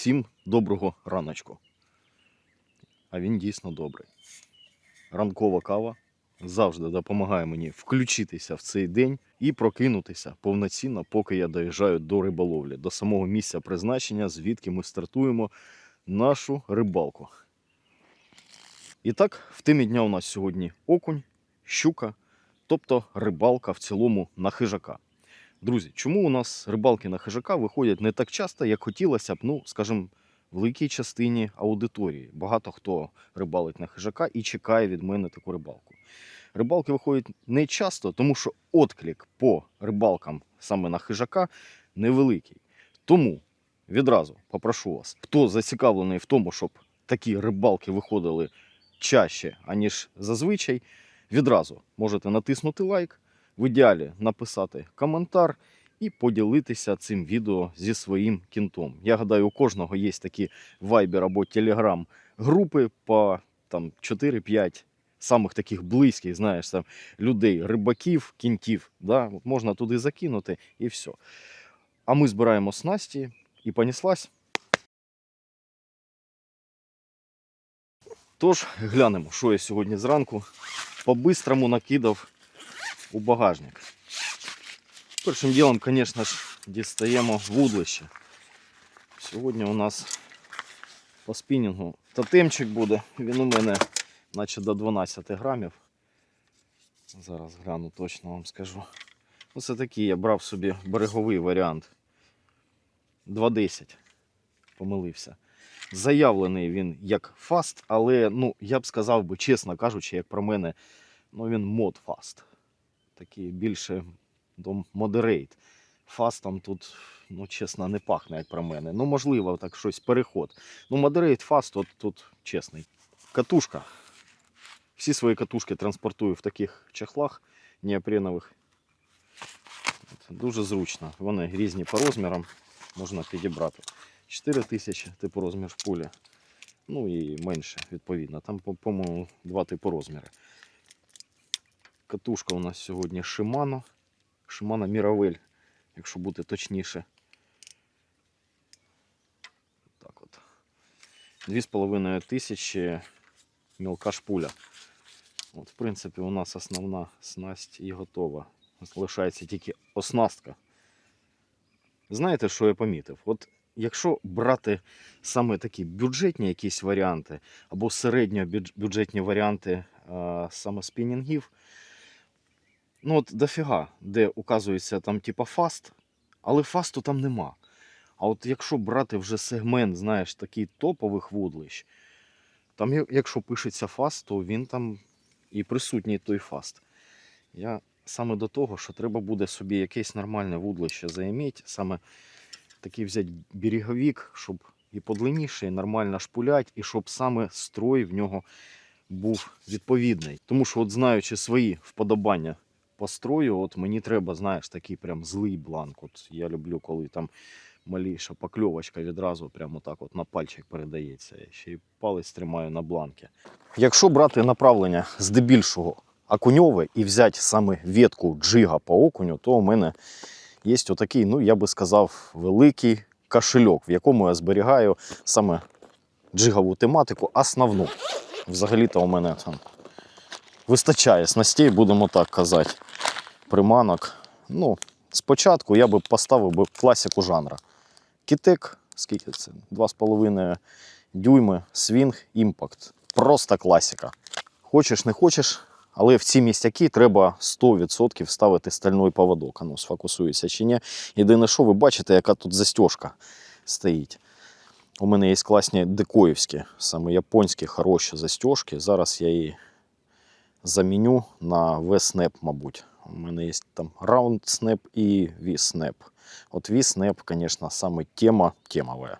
Всім доброго раночку. А він дійсно добрий. Ранкова кава завжди допомагає мені включитися в цей день і прокинутися повноцінно, поки я доїжджаю до риболовлі, до самого місця призначення, звідки ми стартуємо нашу рибалку. І так, в темі дня у нас сьогодні окунь, щука, тобто рибалка в цілому на хижака. Друзі, чому у нас рибалки на хижака виходять не так часто, як хотілося б, ну, скажімо, великій частині аудиторії. Багато хто рибалить на хижака і чекає від мене таку рибалку. Рибалки виходять не часто, тому що отклик по рибалкам саме на хижака невеликий. Тому відразу попрошу вас, хто зацікавлений в тому, щоб такі рибалки виходили чаще, аніж зазвичай, відразу можете натиснути лайк, в ідеалі написати коментар і поділитися цим відео зі своїм кінтом. Я гадаю, у кожного є такі Viber або Telegram групи по там 4-5 самих таких близьких, знаєш, там людей, рибаків, кінтів. Да? Можна туди закинути і все. А ми збираємо снасті і поніслась. Тож глянемо, що я сьогодні зранку по-бистрому накидав у багажник. Першим ділом, звісно ж, дістаємо вудлище. Сьогодні у нас по спінінгу тотемчик буде. Він у мене наче до 12 грамів. Зараз гляну, точно вам скажу. Ось такий я брав собі береговий варіант. 2.10. Помилився. Заявлений він як фаст, але ну, я б сказав би, чесно кажучи, як про мене, ну він мод фаст. Такий більше до модерейт. Фастом тут, ну чесно, не пахне, як про мене. Ну, можливо, так щось переход. Ну, модерейт фаст тут, тут чесний. Катушка. Всі свої катушки транспортую в таких чехлах неопренових. Дуже зручно. Вони різні по розмірам, можна підібрати. 4 тисячі типу розмір пулі. Ну і менше, відповідно. Там, по- по-моєму, два типу розміри. Катушка у нас сьогодні Shimano. Shimano Miravel, якщо бути точніше. Так от. 2,5 тисячі мілка шпуля. От, в принципі, у нас основна снасть і готова. Залишається тільки оснастка. Знаєте, що я помітив? От якщо брати саме такі бюджетні якісь варіанти, або середньобюджетні варіанти а, саме спінінгів, ну от дофіга, де указується там типа фаст, але фасту там нема. А от якщо брати вже сегмент, знаєш, такий топових вудлищ, там, якщо пишеться фаст, то він там і присутній той фаст. Я саме до того, що треба буде собі якесь нормальне вудлище заіміть, саме такий взяти береговік, щоб і подлинніше, і нормально шпулять, і щоб саме строй в нього був відповідний. Тому що, от знаючи свої вподобання по строю, от мені треба, знаєш, такий прям злий бланк. От я люблю, коли там маліша покльовочка відразу прямо так от на пальчик передається. Я ще й палець тримаю на бланки. Якщо брати направлення здебільшого окуньове і взяти саме ветку джига по окуню, то у мене є отакий, ну я би сказав, великий кошельок, в якому я зберігаю саме джигову тематику, основну. Взагалі-то у мене там вистачає снастей, будемо так казати, приманок. Ну, спочатку я би поставив би класику жанра. Кітек, скільки це? 2,5 дюйми, свінг, імпакт. Просто класика. Хочеш, не хочеш, але в ці містяки треба 100% ставити стальний поводок. А ну, сфокусується чи ні. Єдине, що ви бачите, яка тут застіжка стоїть. У мене є класні декоївські, саме японські хороші застіжки. Зараз я її заміню на V-Snap, мабуть. У мене є там Round Snap і V-Snap. От V-Snap, звісно, саме тема темовая.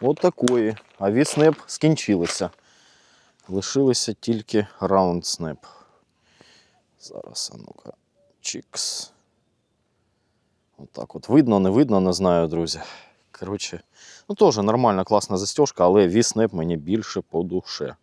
От такої. А V-Snap скінчилися. Лишилися тільки Round Snap. Зараз, а ну-ка, чікс. Отак от видно, не видно, не знаю, друзі. Коротше, ну теж нормальна, класна застіжка, але V-Snap мені більше по душе.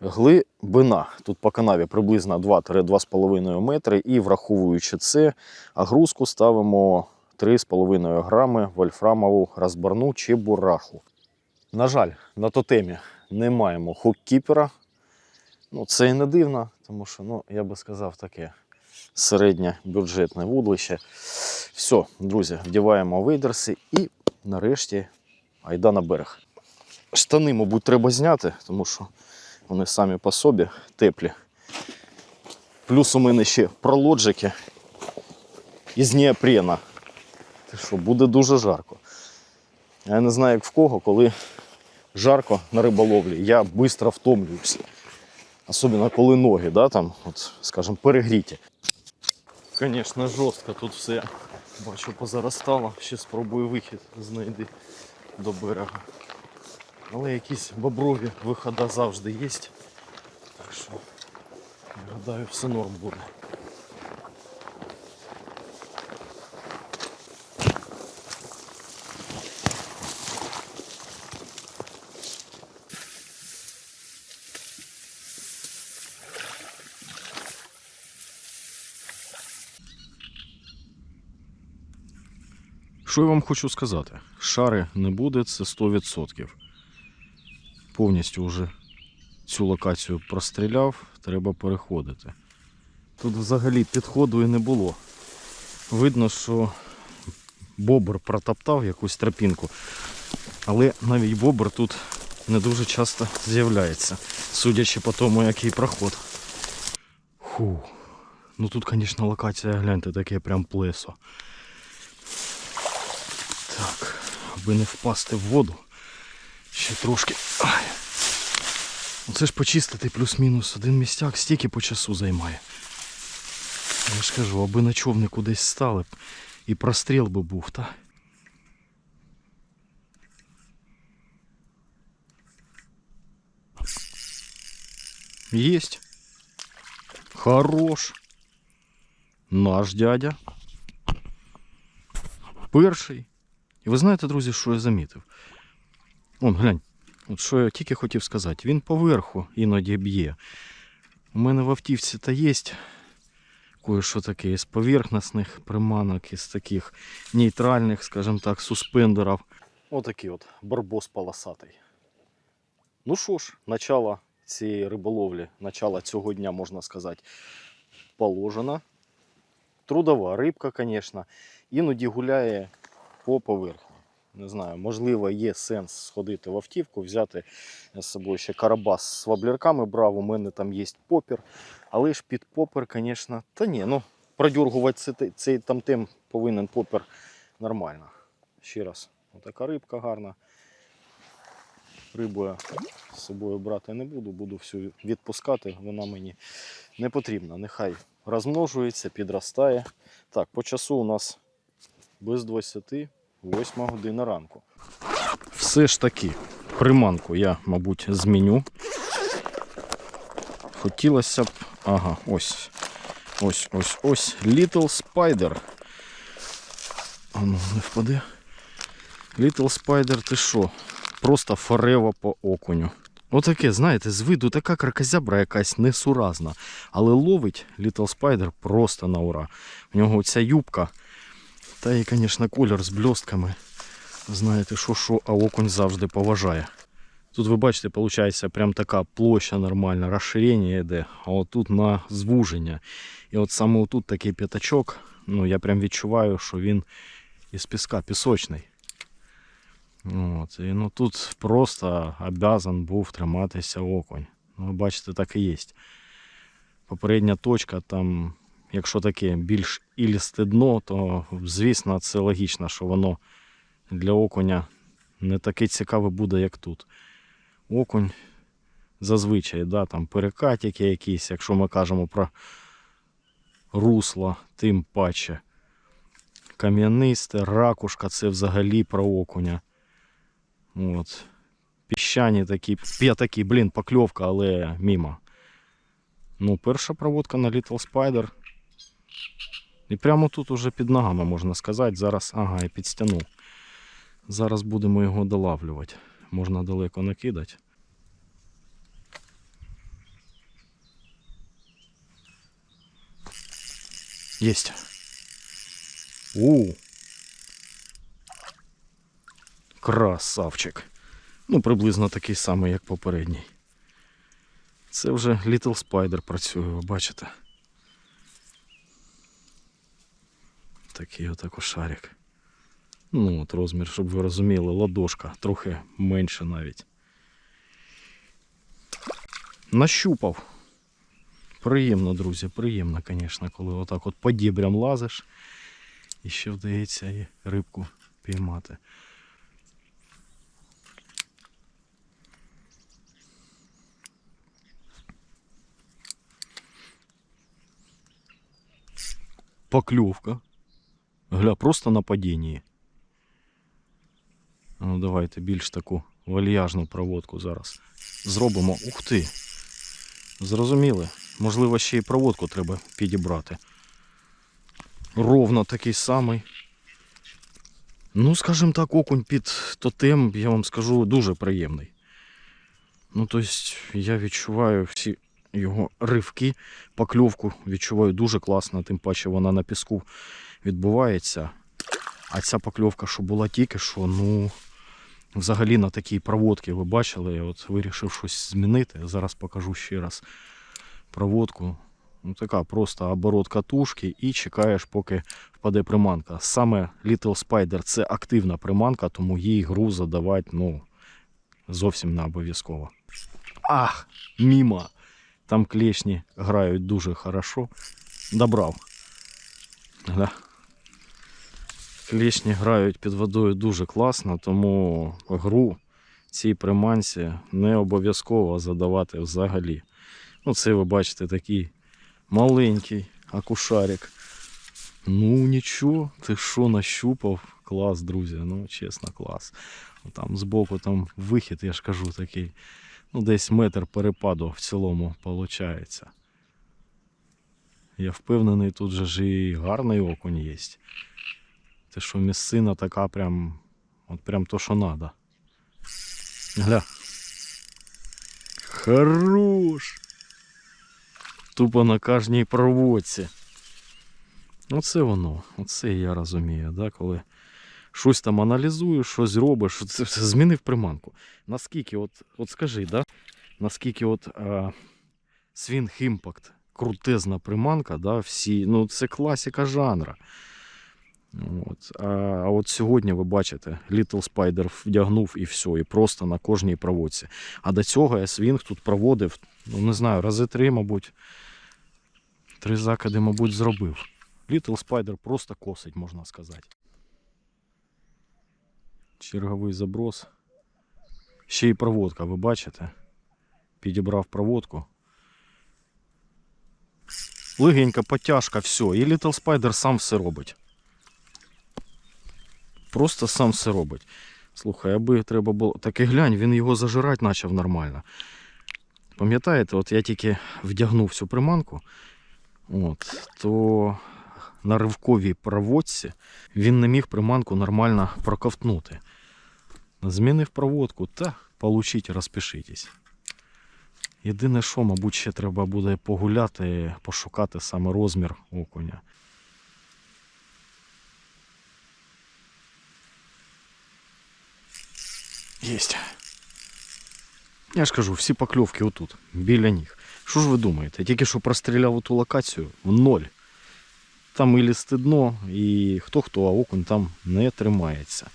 Глибина тут по канаві приблизно 2-2,5 метри. І враховуючи це, агрузку ставимо 3,5 грами вольфрамову розбарну чи бураху. На жаль, на тотемі не маємо хуккіпера. Ну, це і не дивно, тому що, ну, я би сказав, таке середнє бюджетне вудлище. Все, друзі, вдіваємо вейдерси і нарешті айда на берег. Штани, мабуть, треба зняти, тому що вони самі по собі теплі. Плюс у мене ще пролоджики із неопрена. Що, буде дуже жарко. Я не знаю, як в кого, коли жарко на риболовлі, я швидко втомлююся. Особливо коли ноги, да, там, от, скажімо, перегріті. Звісно, жорстко тут все. Бачу, позаростало. Ще спробую вихід знайти до берега. Але якісь боброві виходи завжди є. Так що, гадаю, все норм буде. Що я вам хочу сказати? Шари не буде, це 100%. Повністю вже цю локацію простріляв, треба переходити. Тут взагалі підходу і не було. Видно, що бобр протоптав якусь тропінку, але навіть бобр тут не дуже часто з'являється, судячи по тому, який проход. Фу. Ну тут, звісно, локація, гляньте, таке прям плесо. Аби не впасти в воду. Ще трошки. Ай. Оце ж почистити плюс-мінус один містяк стільки по часу займає. Я ж кажу, аби на човнику десь стали б і простріл би був, та? Єсть. Хорош. Наш дядя. Перший. І ви знаєте, друзі, що я замітив? Он, глянь, от що я тільки хотів сказати, він поверху іноді б'є. У мене в автівці та є кое-що таке із поверхностних приманок, із таких нейтральних, скажімо так, суспендерів. Отакий от барбос полосатий. Ну що ж, начало цієї риболовлі, начало цього дня, можна сказати, положено. Трудова рибка, звісно. Іноді гуляє по поверхні. Не знаю, можливо, є сенс сходити в автівку, взяти з собою ще карабас з воблерками брав, у мене там є попір. Але ж під попер, звісно, та ні, ну продюргувати цей, цей там тим повинен попер нормально. Ще раз, отака рибка гарна. Рибу я з собою брати не буду, буду всю відпускати, вона мені не потрібна. Нехай розмножується, підростає. Так, по часу у нас без 28 година ранку. Все ж таки, приманку я, мабуть, зміню. Хотілося б. Ага, ось. Ось, ось, ось. Little Spider. А ну, не впаде. Little Spider, ти що? Просто форева по окуню. Отаке, знаєте, з виду така кракозябра якась несуразна. Але ловить Little Spider просто на ура. У нього ця юбка. Та і, звісно, колір з блістками. Знаєте, що що, а окунь завжди поважає. Тут ви бачите, виходить, прям така площа нормальна, розширення йде, а отут на звуження. І от саме отут такий п'ятачок, ну я прям відчуваю, що він із піска пісочний. От, і ну тут просто обязан був триматися окунь. Ну, ви бачите, так і є. Попередня точка там, якщо таке більш ілісте дно, то звісно це логічно, що воно для окуня не таке цікаве буде, як тут. Окунь зазвичай, да, там перекатики якісь, якщо ми кажемо про русло, тим паче. Кам'янисте, ракушка це взагалі про окуня. От. Піщані такі, п'ятакі, блін, покльовка, але мімо. Ну, перша проводка на Little Spider. І прямо тут уже під ногами, можна сказати, зараз, ага, і підстянув. Зараз будемо його долавлювати. Можна далеко накидати. Єсть. У. Красавчик. Ну, приблизно такий самий, як попередній. Це вже Little Spider працює, ви бачите. Такий отако шарик. Ну, от розмір, щоб ви розуміли, ладошка, трохи менше навіть. Нащупав. Приємно, друзі, приємно, звісно, коли отак от по дібрям лазиш. І ще вдається і рибку піймати. Покльовка. Гля, просто на падінні. Ну, давайте більш таку вальяжну проводку зараз зробимо. Ух ти! Зрозуміли. Можливо, ще й проводку треба підібрати. Ровно такий самий. Ну, скажімо так, окунь під тотем, я вам скажу, дуже приємний. Ну, тобто, я відчуваю всі його ривки, покльовку відчуваю дуже класно, тим паче вона на піску відбувається. А ця покльовка, що була тільки що, ну, взагалі на такій проводці ви бачили, я от вирішив щось змінити. Зараз покажу ще раз проводку. Ну, така просто оборот катушки і чекаєш, поки впаде приманка. Саме Little Spider це активна приманка, тому їй гру задавати ну, зовсім не обов'язково. Ах, мімо! Там клешні грають дуже хорошо. Добрав. Гля. Клешні грають під водою дуже класно, тому гру цій приманці не обов'язково задавати взагалі. Ну, це ви бачите такий маленький акушарик. Ну нічого, ти що нащупав? Клас, друзі, ну чесно, клас. Там збоку там вихід, я ж кажу, такий. Ну, десь метр перепаду в цілому виходить. Я впевнений, тут же ж і гарний окунь є. Те, що місцина така прям, от прям то, що треба. Гля. Хорош! Тупо на кожній проводці. Оце воно, оце я розумію, да, коли щось там аналізуєш, щось робиш, це все змінив приманку. Наскільки, от, от скажи, да, наскільки от Swing Impact крутезна приманка, да, всі, ну це класика жанра. От. А, от сьогодні ви бачите, Little Spider вдягнув і все, і просто на кожній проводці. А до цього я свінг тут проводив, ну не знаю, рази три, мабуть. Три закиди, мабуть, зробив. Little Spider просто косить, можна сказати. Черговий заброс. Ще й проводка, ви бачите? Підібрав проводку. Легенька потяжка, все. І Little Spider сам все робить. Просто сам все робить. Слухай, аби треба було. Так і глянь, він його зажирати почав нормально. Пам'ятаєте, от я тільки вдягнув цю приманку, от, то на ривковій проводці він не міг приманку нормально проковтнути. Змінив проводку та получіть, розпишитесь. Єдине, що, мабуть, ще треба буде погуляти, пошукати саме розмір окуня. Єсть. Я ж кажу, всі покльовки отут, біля них. Що ж ви думаєте? Тільки що простріляв ту локацію в ноль. Там і листе дно, і хто-хто, а окунь там не тримається.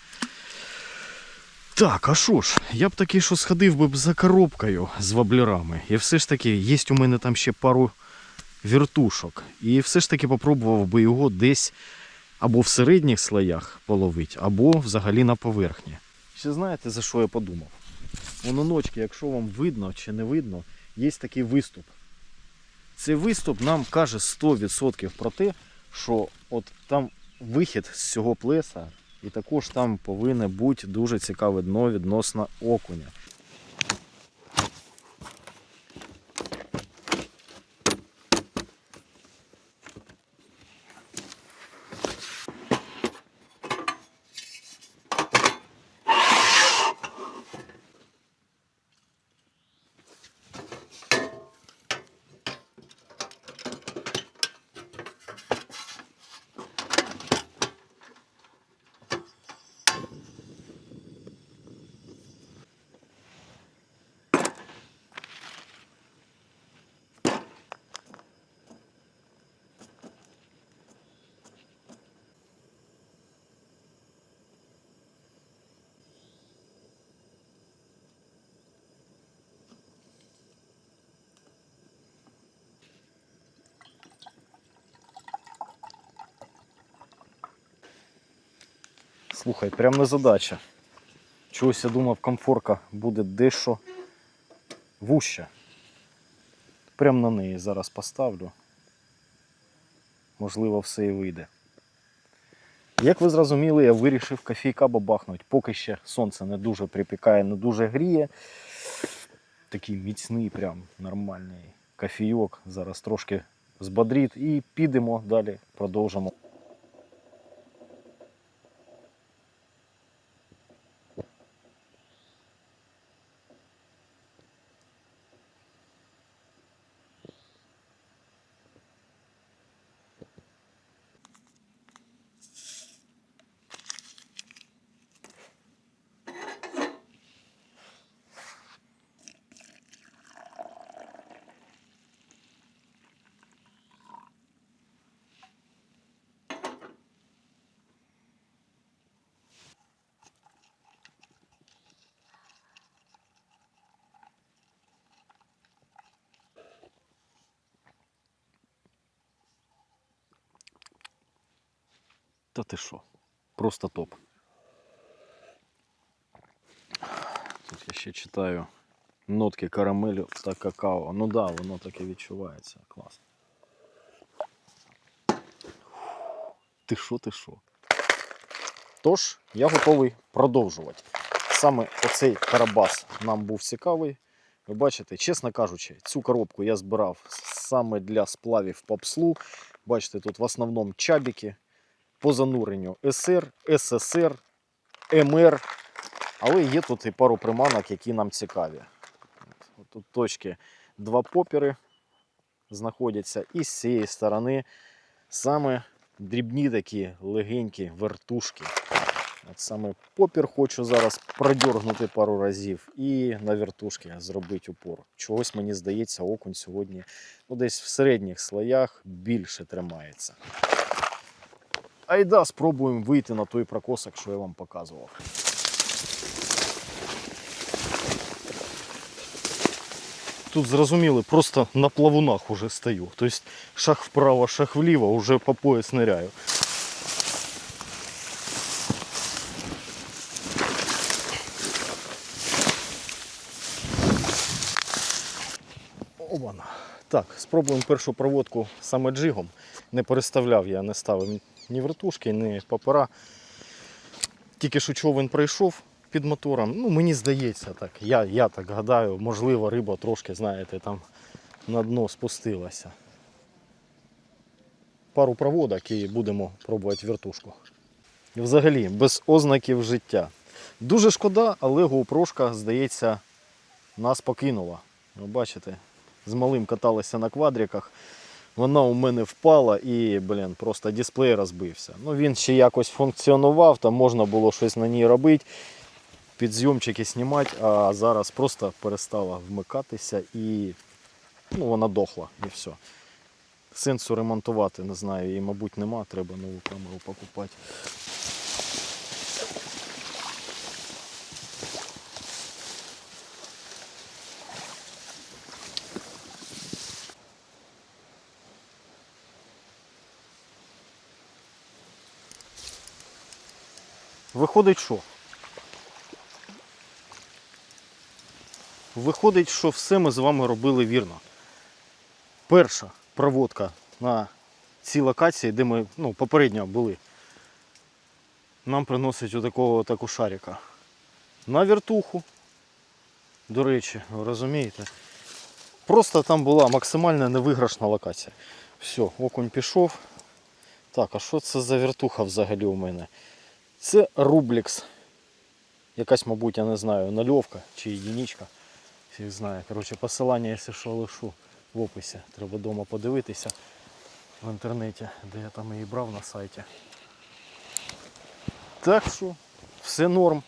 Так, а що ж, я б таки що сходив би за коробкою з воблерами. І все ж таки, є у мене там ще пару віртушок. І все ж таки попробував би його десь або в середніх слоях половити, або взагалі на поверхні. Ще знаєте, за що я подумав? Воно ночки, якщо вам видно чи не видно, є такий виступ. Цей виступ нам каже 100% про те, що от там вихід з цього плеса, і також там повинне бути дуже цікаве дно відносно окуня. Слухай, прям не задача. Чогось я думав, комфорка буде дещо вуща. Прям на неї зараз поставлю. Можливо, все і вийде. Як ви зрозуміли, я вирішив кофійка бабахнуть. Поки ще сонце не дуже припікає, не дуже гріє. Такий міцний, прям нормальний кофійок. Зараз трошки збодрить і підемо далі, продовжимо. Та ти що? Просто топ. Тут я ще читаю нотки карамелю та какао. Ну да, воно таке відчувається. Клас. Ти що, ти що? Тож, я готовий продовжувати. Саме оцей карабас нам був цікавий. Ви бачите, чесно кажучи, цю коробку я збирав саме для сплавів попслу. Бачите, тут в основному чабіки По зануренню СР, ССР, МР. Але є тут і пару приманок, які нам цікаві. Тут точки два попери знаходяться, і з цієї сторони саме дрібні такі легенькі вертушки. От саме попір хочу зараз продьоргнути пару разів і на вертушки зробити упор. Чогось мені здається, окунь сьогодні ну, десь в середніх слоях більше тримається. Айда, спробуємо вийти на той прокосок, що я вам показував. Тут зрозуміли, просто на плавунах уже стою. Тобто шаг вправо, шаг вліво, уже по пояс. Обана. Так, спробуємо першу проводку саме джигом. Не переставляв я, не ставив ні вертушки, ні папера. Тільки що човен пройшов під мотором. Ну, мені здається, так. Я, я так гадаю, можливо, риба трошки, знаєте, там на дно спустилася. Пару проводок і будемо пробувати вертушку. Взагалі, без ознаків життя. Дуже шкода, але GoPro, здається, нас покинула. Ви бачите, з малим каталися на квадриках. Вона у мене впала і, блін, просто дисплей розбився. Ну він ще якось функціонував, там можна було щось на ній робити, підзйомчики знімати, а зараз просто перестала вмикатися і ну, вона дохла і все. Сенсу ремонтувати, не знаю, її, мабуть, нема, треба нову камеру покупати. Виходить, що? Виходить, що все ми з вами робили вірно. Перша проводка на цій локації, де ми ну, попередньо були, нам приносить отакого таку шарика. На вертуху. До речі, ви розумієте? Просто там була максимально невиграшна локація. Все, окунь пішов. Так, а що це за вертуха взагалі у мене? Це Рублікс. Якась, мабуть, я не знаю, нальовка чи єдиничка. Всіх знає. Коротше, посилання, якщо що, лишу в описі. Треба вдома подивитися в інтернеті, де я там її брав на сайті. Так що, все норм.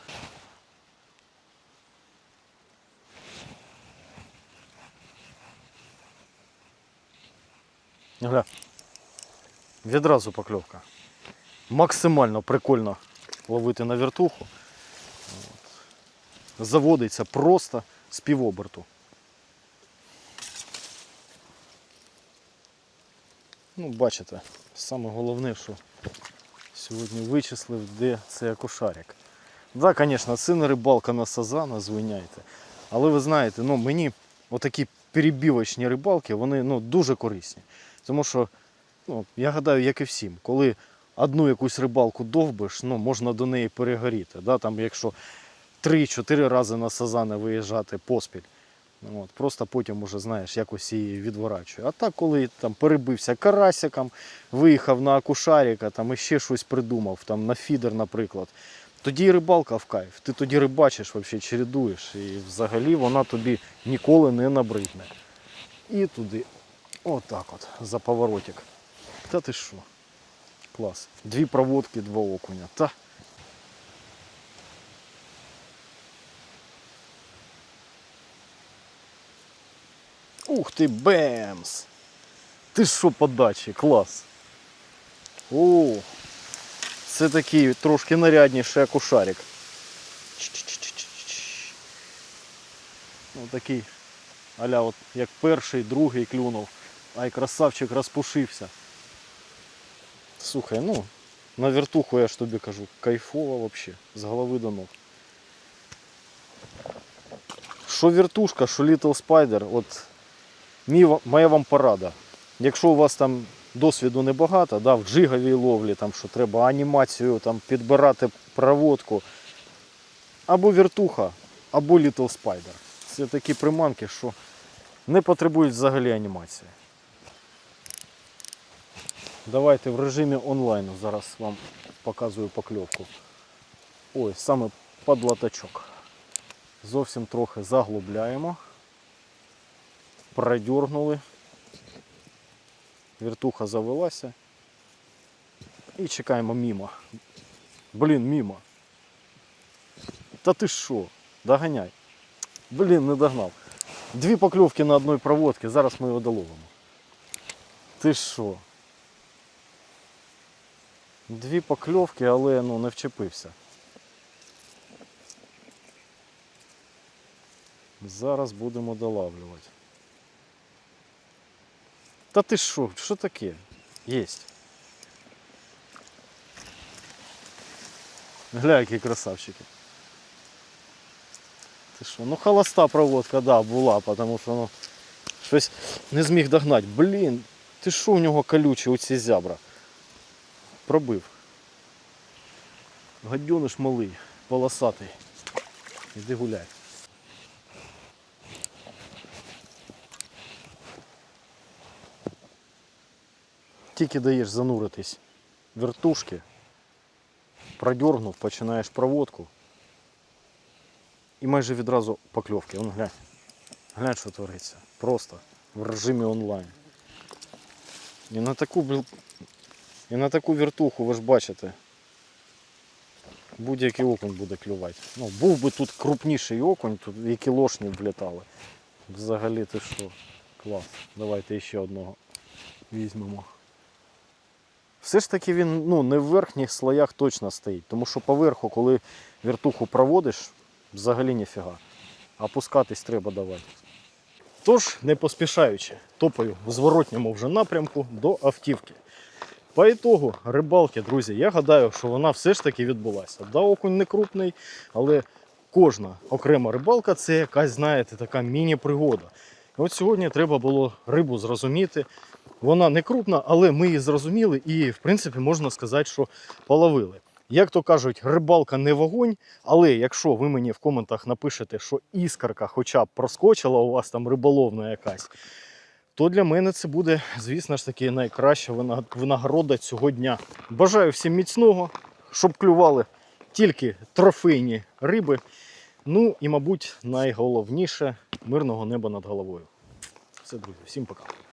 Гля. Відразу покльовка. Максимально прикольно ловити на вертуху. Заводиться просто з півоберту. Ну, бачите, саме головне, що Сьогодні вичислив, де це кошарик. Так, звісно, це не рибалка на сазана, звиняйте. Але ви знаєте, ну, мені отакі перебівочні рибалки, вони ну, дуже корисні. Тому що, ну, я гадаю, як і всім, коли одну якусь рибалку довбиш, ну, можна до неї перегоріти. Да? Там, якщо 3-4 рази на сазана виїжджати поспіль. Ну, От, просто потім уже знаєш, якось її відворачує. А так, коли там перебився карасиком, виїхав на акушаріка, там іще щось придумав, там на фідер, наприклад. Тоді і рибалка в кайф. Ти тоді рибачиш, взагалі чередуєш. І взагалі вона тобі ніколи не набридне. І туди. Отак от, за поворотик. Та ти що? Клас. Дві проводки, два окуня. Та. Ух ти, бемс! Ти що подачі, клас. О, це такий трошки нарядніший акушарик. Ну такий, аля от як перший, другий клюнув. Ай, красавчик розпушився. Слухай, ну, на вертуху я ж тобі кажу, кайфово вообще, з голови до ног. Що вертушка, що Little Spider, от моя вам порада. Якщо у вас там досвіду небагато, да, в джиговій ловлі, там, що треба анімацію там, підбирати проводку, або вертуха, або Little Spider. Це такі приманки, що не потребують взагалі анімації. Давайте в режимі онлайну зараз вам показую покльовку. Ой, саме під латачок. Зовсім трохи заглубляємо. Продернули. Вертуха завелася. І чекаємо мімо. Блін, мімо. Та ти що? Доганяй. Блін, не догнав. Дві покльовки на одній проводці, зараз ми його доловимо. Ти що? Дві покльовки, але ну, не вчепився. Зараз будемо долавлювати. Та ти що? Що таке? Єсть. Гля, які красавчики. Ти що? Ну холоста проводка, да, була, тому що ну, щось не зміг догнати. Блін, ти що у нього колючі оці зябра? Пробив. Гадюниш малий, полосатий. Іди гуляй. Тільки даєш зануритись вертушки, продернув, починаєш проводку. І майже відразу покльовки. Вон глянь. Глянь, що твориться. Просто в режимі онлайн. І на таку, і на таку вертуху, ви ж бачите, будь-який окунь буде клювати. Ну, був би тут крупніший окунь, тут і кілошні влітали. Взагалі ти що? Клас. Давайте ще одного візьмемо. Все ж таки він ну, не в верхніх слоях точно стоїть, тому що поверху, коли вертуху проводиш, взагалі ніфіга. Опускатись треба давати. Тож, не поспішаючи, топаю в зворотньому вже напрямку до автівки. По ітогу рибалки, друзі, я гадаю, що вона все ж таки відбулася. Да, окунь не крупний, але кожна окрема рибалка це якась, знаєте, така міні-пригода. От сьогодні треба було рибу зрозуміти. Вона не крупна, але ми її зрозуміли і, в принципі, можна сказати, що половили. Як то кажуть, рибалка не вогонь, але якщо ви мені в коментах напишете, що іскорка хоча б проскочила у вас там риболовна якась, то для мене це буде, звісно ж таки, найкраща винагорода цього дня. Бажаю всім міцного, щоб клювали тільки трофейні риби. Ну і, мабуть, найголовніше мирного неба над головою. Все, друзі, всім пока.